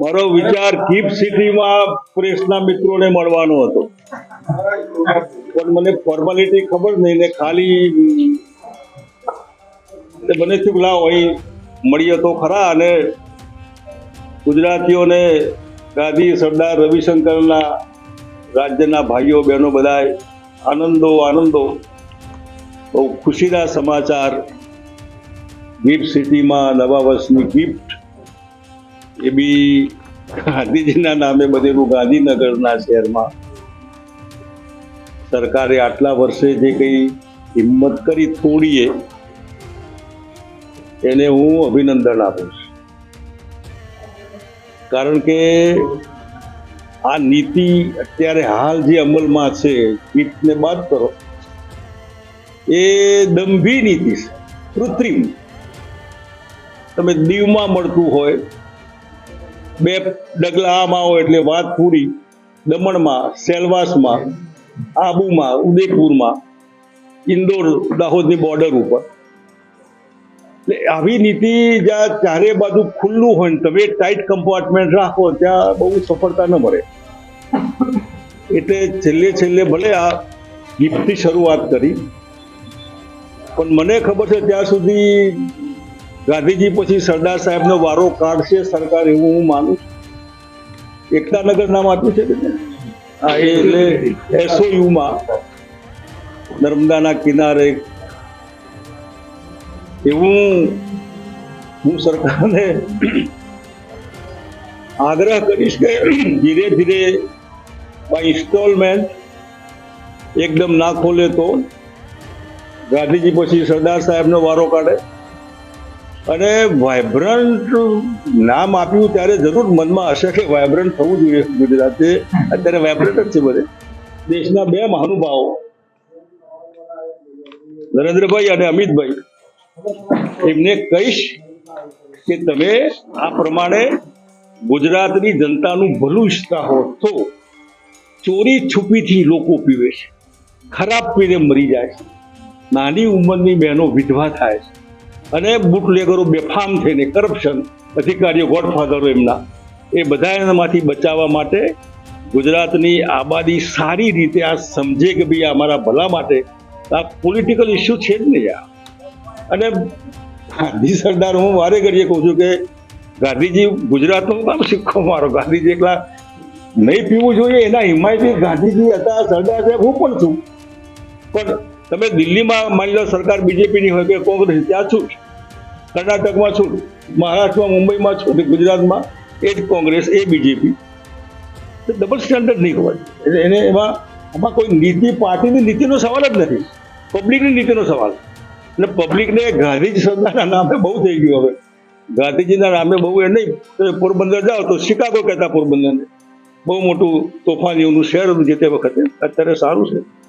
મારો વિચાર કીપ સિટીમાં પ્રેસના મિત્રોને મળવાનો હતો. પણ મને ફોર્માલિટી ખબર નહીં ને ખાલી મને લાવ, અહીં મળીએ તો ખરા અને ગુજરાતીઓને ગાંધી, સરદાર રવિશંકરના રાજ્યના ભાઈઓ, બહેનો બધા આનંદો આનંદો, બહુ ખુશીના સમાચાર ગિફ્ટ સિટીમાં નવા વર્ષની ગિફ્ટ એ બી ગાંધીજીના નામે બધેલું ગાંધીનગરના શહેરમાં. સરકારે આટલા વર્ષે જે કંઈ હિંમત કરી થોડીએ, એને હું અભિનંદન આપું છું. કારણ કે આ નીતિ અત્યારે હાલ જે અમલમાં છે કીટને બાદ કરો, એ દંભી નીતિ છે, કૃત્રિમ. તમે દીવમાં મળતું હોય બે ડગલા આમાં હોય એટલે વાત પૂરી દમણમાં, સેલવાસમાં, આબુમાં, ઉદયપુરમાં, ઇન્દોર, દાહોદની બોર્ડર ઉપર. એટલે આવી નીતિ જ્યાં ચારે બાજુ ખુલ્લું હોય ને તમે ટાઈટ કમ્પાર્ટમેન્ટ રાખો, ત્યાં બહુ સફળતા ન મળે. એટલે છેલ્લે છેલ્લે ભલે આ ગિફ્ટથી શરૂઆત કરી, પણ મને ખબર છે ત્યાં સુધી ગાંધીજી પછી સરદાર સાહેબનો વારો કાઢશે, સરકાર એવું હું માનું છું. એકતાનગર નામ આપ્યું છે ને હા એટલે એસઓયુમાં, નર્મદાના કિનારે. એવું હું સરકારને આગ્રહ કરીશ કે ધીરે ધીરે બાય ઇન્સ્ટોલમેન્ટ એકદમ ના ખોલે તો ગાંધીજી પછી સરદાર સાહેબનો વારો કાઢે. અને વાઇબ્રન્ટ નામ આપ્યું ત્યારે જરૂર મનમાં હશે કે વાઇબ્રન્ટ થવું જોઈએ ગુજરાતે. અત્યારે વાઇબ્રન્ટ જ છે બધે. દેશના બે મહાનુભાવો. નરેન્દ્રભાઈ અને અમિતભાઈ. એમને કહીશ કે તમે આ પ્રમાણે ગુજરાતની જનતાનું ભલું ઈચ્છતા હો તો ચોરી છુપીથી લોકો પીવે છે. ખરાબ પીને મરી જાય છે. નાની ઉંમરની બહેનો વિધવા થાય છે. અને બુટલેગરો બેફામ થઈને કરપ્શન, અધિકારીઓ ગોડફાધરો એમના, એ બધા એનામાંથી બચાવવા માટે ગુજરાતની આબાદી સારી રીતે આ સમજે કે ભાઈ અમારા ભલા માટે આ પોલિટિકલ ઇસ્યુ છે જ નહીં આ. અને ગાંધી સરદાર હું વારે ઘડીએ કહું છું કે ગાંધીજી ગુજરાતનો કામ સિક્કો મારો. ગાંધીજી એકલા નહીં પીવું જોઈએ, એના હિમાયતી ગાંધીજી હતા, સરદાર સાહેબ હું પણ છું. પણ તમે દિલ્હીમાં માની લો સરકાર બીજેપીની હોય કે કોંગ્રેસ, ત્યાં છું. કર્ણાટકમાં છું, મહારાષ્ટ્રમાં, મુંબઈમાં છું અને ગુજરાતમાં એ જ કોંગ્રેસ, એ બીજેપી. ડબલ સ્ટાન્ડર્ડ નહીં ખબર એટલે એને એમાં, આમાં કોઈ નીતિ, પાર્ટીની નીતિનો સવાલ જ નથી. પબ્લિકની નીતિનો સવાલ. એટલે પબ્લિકને ગાંધીજી સરદારના નામે બહુ થઈ ગયું હવે. ગાંધીજીના નામે બહુ એ નહીં તમે પોરબંદર જાઓ તો શિકાગો કહેતા પોરબંદરને. બહુ મોટું તોફાનીઓનું શહેર હતું જે તે વખતે. અત્યારે સારું છે.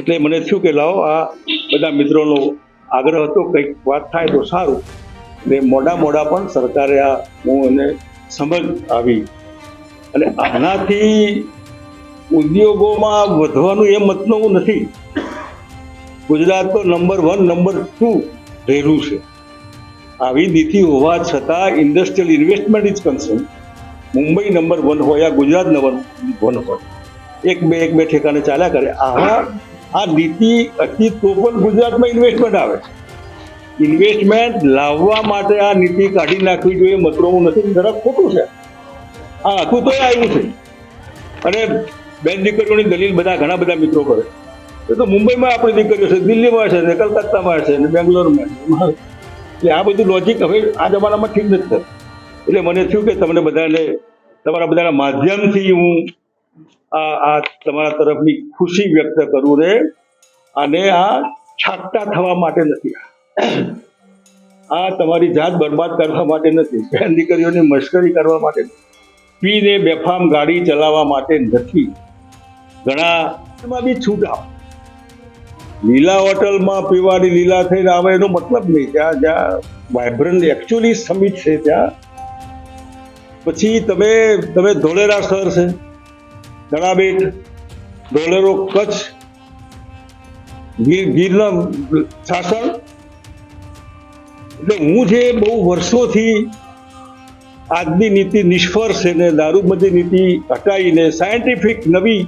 એટલે મને થયું કે લાવો આ બધા મિત્રોનો આગ્રહ હતો, કંઈક વાત થાય તો સારું. ને મોડા મોડા પણ સરકારે આ હું એને સમજ આવી. અને આનાથી ઉદ્યોગોમાં વધવાનું એ મતનું નથી. ગુજરાત તો નંબર વન નંબર ટુ રહેલું છે. આવી નીતિ હોવા છતાં industrial investment is concern Mumbai number one હોય યા ગુજરાત નંબર વન હોય. એક બે એક બે ઠેકાને ચાલ્યા કરે. આવા આ નીતિ હતી તો પણ ગુજરાતમાં ઇન્વેસ્ટમેન્ટ આવે ઇન્વેસ્ટમેન્ટ લાવવા માટે આ નીતિ કાઢી નાખવી જોઈએ મતરોનું નથી જરાક ખોટું છે. હા હતું તો આવ્યું છે. અને બેન દીકરીઓની દલીલ બધા ઘણા બધા મિત્રો કરે. એ તો મુંબઈમાં આપણી દીકરીઓ છે, દિલ્હીમાં છે, ને કલકત્તામાં છે, ને બેંગ્લોરમાં છે. એટલે આ બધું લોજિક હવે આ જમાનામાં ઠીક નથી થતું. એટલે મને થયું કે તમને બધાને, તમારા બધાના માધ્યમથી હું આ આ તમારા તરફની ખુશી વ્યક્ત કરું રે અને આ છાકટા થવા માટે નથી. આ તમારી જાત બરબાદ કરવા માટે નથી. બેન દીકરીઓની મશ્કરી કરવા માટે પીને બેફામ ગાડી ચલાવવા માટે નથી. ઘણા એમાં બી છૂટ આપ. લીલા હોટલમાં પીવાની લીલા થઈને આવે એનો મતલબ નહીં. ત્યાં જ્યાં વાઇબ્રન્ટ એકચ્યુઅલી સમિટ છે ત્યાં. પછી તમે તમે ધોલેરા સર છે. ગણાબેટ ડોલરો, કચ્છ ગીરના શાસન એટલે હું જે બહુ વર્ષોથી આજની નીતિ નિષ્ફળ છે ને દારૂબંધી નીતિ હટાવીને સાયન્ટિફિક નવી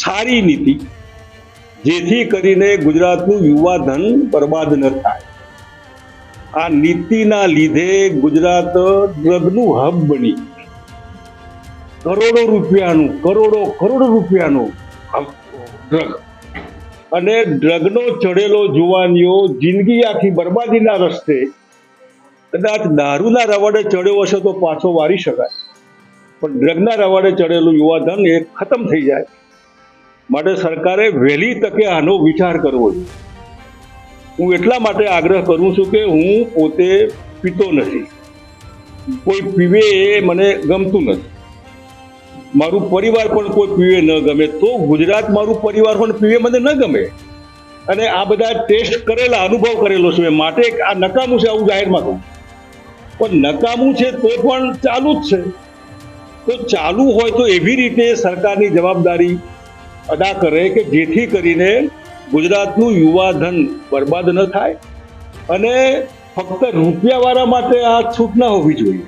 સારી નીતિ, જેથી કરીને ગુજરાતનું યુવા ધન બરબાદ ન થાય. આ નીતિના લીધે ગુજરાત ડ્રગનું હબ બની. કરોડો રૂપિયાનું, કરોડો કરોડો રૂપિયાનું ડ્રગ અને ડ્રગનો ચડેલો જુવાનીઓ જિંદગી આખી બરબાદીના રસ્તે કદાચ દારૂના રવાડે ચડ્યો હશે તો પાછો વારી શકાય. પણ ડ્રગના રવાડે ચડેલું યુવાધન એ ખતમ થઈ જાય. માટે સરકારે વહેલી તકે આનો વિચાર કરવો જોઈએ. હું એટલા માટે આગ્રહ કરું છું કે હું પોતે પીતો નથી. કોઈ પીવે એ મને ગમતું નથી. મારું પરિવાર પણ કોઈ પીવે ન ગમે, તો ગુજરાત મારું પરિવાર પણ પીવે મને ન ગમે. અને આ બધા ટેસ્ટ કરેલા, અનુભવ કરેલો છે. માટે આ નકામું છે, આવું જાહેરમાં કહું. પણ નકામું છે તો પણ ચાલુ જ છે. તો ચાલુ હોય તો એવી રીતે સરકારની જવાબદારી અદા કરે કે જેથી કરીને ગુજરાતનું યુવા ધન બરબાદ ન થાય અને ફક્ત રૂપિયાવાળા માટે આ છૂટ ન હોવી જોઈએ.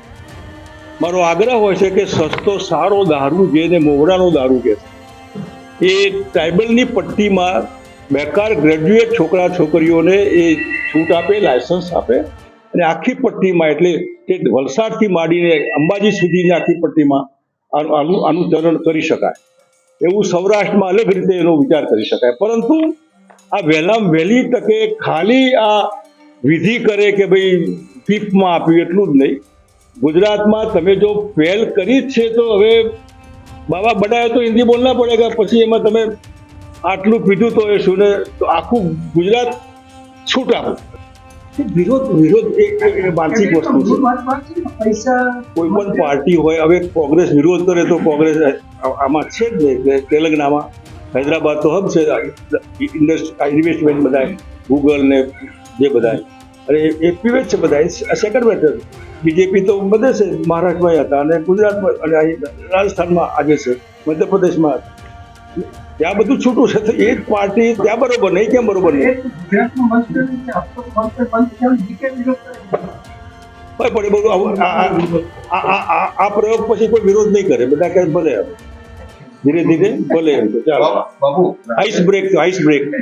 મારો આગ્રહ હોય છે કે સસ્તો, સારો દારૂ, જેને મોવડાનો દારૂ કે એ ટ્રાઇબલની પટ્ટીમાં બેકાર ગ્રેજ્યુએટ છોકરા, છોકરીઓને એ છૂટ આપે, લાયસન્સ આપે અને આખી પટ્ટીમાં, એટલે કે વલસાડથી માંડીને અંબાજી સુધીની આખી પટ્ટીમાં આનું આનું ચલણ કરી શકાય. એવું સૌરાષ્ટ્રમાં અલગ રીતે એનો વિચાર કરી શકાય. પરંતુ આ વહેલામ વહેલી તકે ખાલી આ વિધિ કરે કે ભાઈ પીપમાં આપ્યું એટલું જ નહીં. ગુજરાતમાં તમે જો પહેલ કરી જ છે તો હવે બાબા બનાવ્યો તો હિન્દી બોલના પડેગા પછી એમાં તમે આટલું પીધું તો એ શું ને? તો આખું ગુજરાત છૂટ આપો. વિરોધ વિરોધ એ એ- એ માનસિક વસ્તુ છે. કોઈ પણ પાર્ટી હોય હવે કોંગ્રેસ વિરોધ કરે તો કોંગ્રેસ આમાં છે જ નહીં કે હૈદરાબાદ તો હબ છે ઇન્વેસ્ટમેન્ટ બધા ગૂગલ ને જે બધા અને એ- પીવે છે બધા સેકન્ડ મેટર બીજેપી તો બધે છે મહારાષ્ટ્રમાં હતા અને ગુજરાતમાં અને અહીં રાજસ્થાનમાં આજે છે મધ્યપ્રદેશમાં ત્યાં બધું છૂટું છે તો એ જ પાર્ટી ત્યાં બરોબર નહીં કેમ બરોબર નહીં? પણ એ બધું આવું- આ- પ્રયોગ પછી કોઈ વિરોધ નહીં કરે બધા કહે ભલે હવે. ધીરે ધીરે ભલે એમ. તો ચાલો બાબુ આઈસ બ્રેક આઈસ બ્રેક.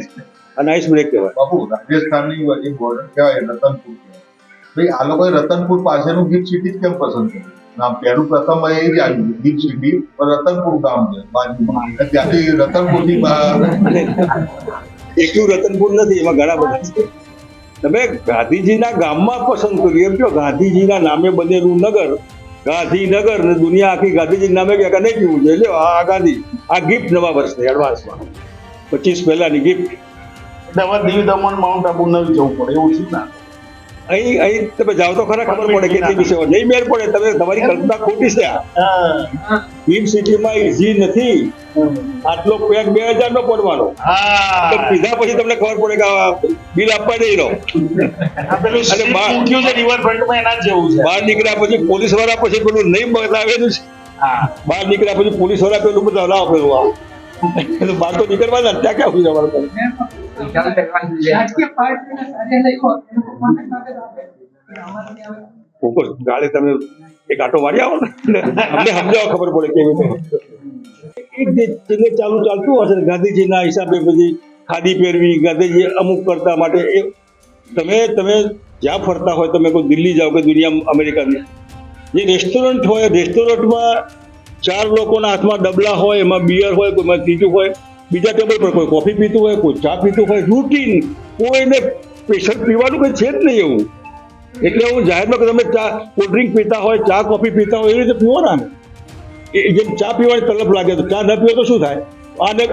અને આઈસ બ્રેક કહેવાય. બાબુ રાજસ્થાનની વચ્ચે બોર્ડર કહેવાય રતનપુર કહેવાય. ભાઈ આ લોકોએ રતનપુર પાસેનું ગીફ્ટ સિટી જ કેમ પસંદ કર્યું? નામ પહેલું પ્રથમ એ જ આવ્યું ગીફ્ટ સિટી પણ રતનપુર ગામ છે બાજુમાં. ત્યાંથી રતનપુરની બહાર. એકલું રતનપુર નથી એમાં ઘણા બધા છે. તમે ગાંધીજીના ગામમાં પસંદ કર્યું એમ કહો ગાંધીજીના નામે બનેલું નગર ગાંધીનગર ને દુનિયા આખી ગાંધીજી નામે ક્યાંક નહીં પીવું જોઈએ. લ્યો આ ગાંધી આ ગિફ્ટ નવા વર્ષની એડવાન્સમાં પચીસ પહેલાની ગિફ્ટ દવા દીવ દમણ માઉન્ટ આબુ નવી જવું પડે એવું છે ને? અહીં અહીં તમે જાઓ તો ખરા ખબર પડે કે તે વિશે નહીં મેળ પડે. તમે તમારી કલ્પના ખોટી છે. ભીમ સિટીમાં ઇઝી નથી. આટલો પેક બે હજાર નો પડવાનો. તો પીધા પછી તમને ખબર પડે કે બિલ આપવા નહીં રહો અને બહાર- નીકળ્યા પછી પોલીસવાળા પછી પેલું નહીં બતાવેલું છે. બહાર નીકળ્યા પછી પોલીસવાળા પેલું બધું હલાવ પેલું આ. ઉપર ગાડી તમે? એક આટો મારી આવો ને. અમને સમજાવો ખબર પડે કેવી રીતે. ચીલે ચાલુ ચાલતું હશે ગાંધીજીના હિસાબે પછી ખાદી પહેરવી ગાંધીજી અમુક કરતા માટે એ તમે તમે જ્યાં ફરતા હોય, તમે કોઈ દિલ્હી જાઓ કે દુનિયા અમેરિકાની, જે રેસ્ટોરન્ટ હોય રેસ્ટોરન્ટમાં ચાર લોકોના હાથમાં ડબલા હોય એમાં બિયર હોય કોઈમાં ત્રીજું હોય બીજા ટેબલ પર કોઈ કોફી પીતું હોય કોઈ ચા પીતું હોય રૂટીન કોઈને સ્પેશિયલ પીવાનું કંઈ છે જ નહીં એવું. એટલે હું જાહેરમાં કે તમે ચા કોલ્ડ ડ્રિંક પીતા હોય ચા કોફી પીતા હોય એવી રીતે પીવો ના એ જેમ ચા પીવાની તલબ લાગે તો ચા ન પીવો તો શું થાય? આને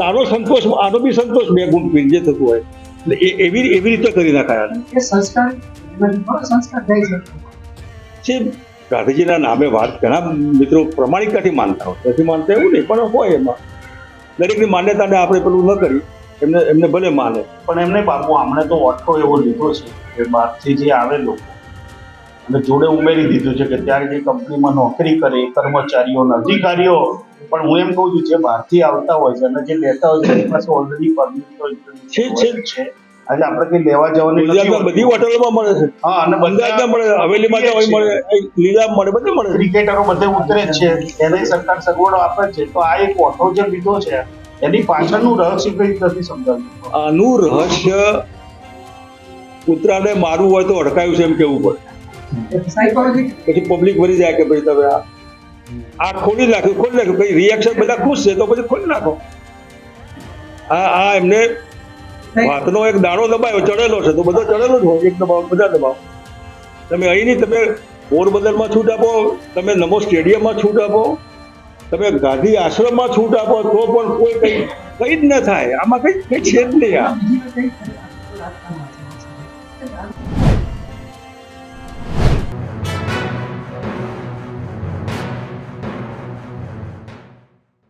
ચાનો સંતોષ આનો બી સંતોષ બે ગુણ પી જે થતું હોય. એટલે એ એવી એવી રીતે કરી નાખાય સંસ્કાર સંસ્કાર છે. છે. ગાંધીજીના નામે વાત ઘણા મિત્રો પ્રમાણિકતાથી માનતા હોય. નથી માનતા એવું નહીં પણ હોય એમાં. દરેકની માન્યતાને આપણે પેલું ન કરી એમને એમને ભલે માને. પણ એમને બાપુ આમણે તો ઓઠો એવો લીધો છે કે બહારથી જે આવે લોકો અને જોડે ઉમેરી દીધું છે કે ત્યારે જે કંપનીમાં નોકરી કરે કર્મચારીઓ અધિકારીઓ પણ હું એમ કહું છું જે બહારથી આવતા હોય છે અને જે લેતા હોય છે એની પાસે ઓલરેડી પરમિટ. છે. આજે આપણે કઈ લેવા જવાની ગુજરાતમાં બધી હોટલોમાં મળે છે. હા અને અમદાવાદમાં મળે હવેલીમાં અહીં મળે લીલા મળે બધે મળે ક્રિકેટરો બધે ઉતરે જ છે. એને સરકાર સગવડો આપે છે. તો આ એક ઓટો જે લીધો છે એની પાછળનું રહસ્ય કઈ નથી સમજાવ્યું આનું રહસ્ય કૂતરાને મારવું હોય તો અડકાયું છે એમ કેવું પડે સાયકોલોજી પછી પબ્લિક ભરી જાય કે ભાઈ તમે આ આ ખોલી નાખ્યું ખોલી નાખ્યું. પછી રિએક્શન બધા ખુશ છે તો પછી ખોલી નાખો. આ આ એમને ભાતનો એક દાણો દબાયો ચડેલો છે. તો બધો ચડેલો જ હોય. એક દબાવ બધા દબાવ. તમે અહીંની તમે પોરબંદરમાં છૂટ આપો તમે નમો સ્ટેડિયમમાં છૂટ આપો તમે ગાંધી આશ્રમમાં છૂટ આપો તો પણ કોઈ કંઈ કંઈ જ ન થાય. આમાં કઈ કઈ છે જ નહીં આ.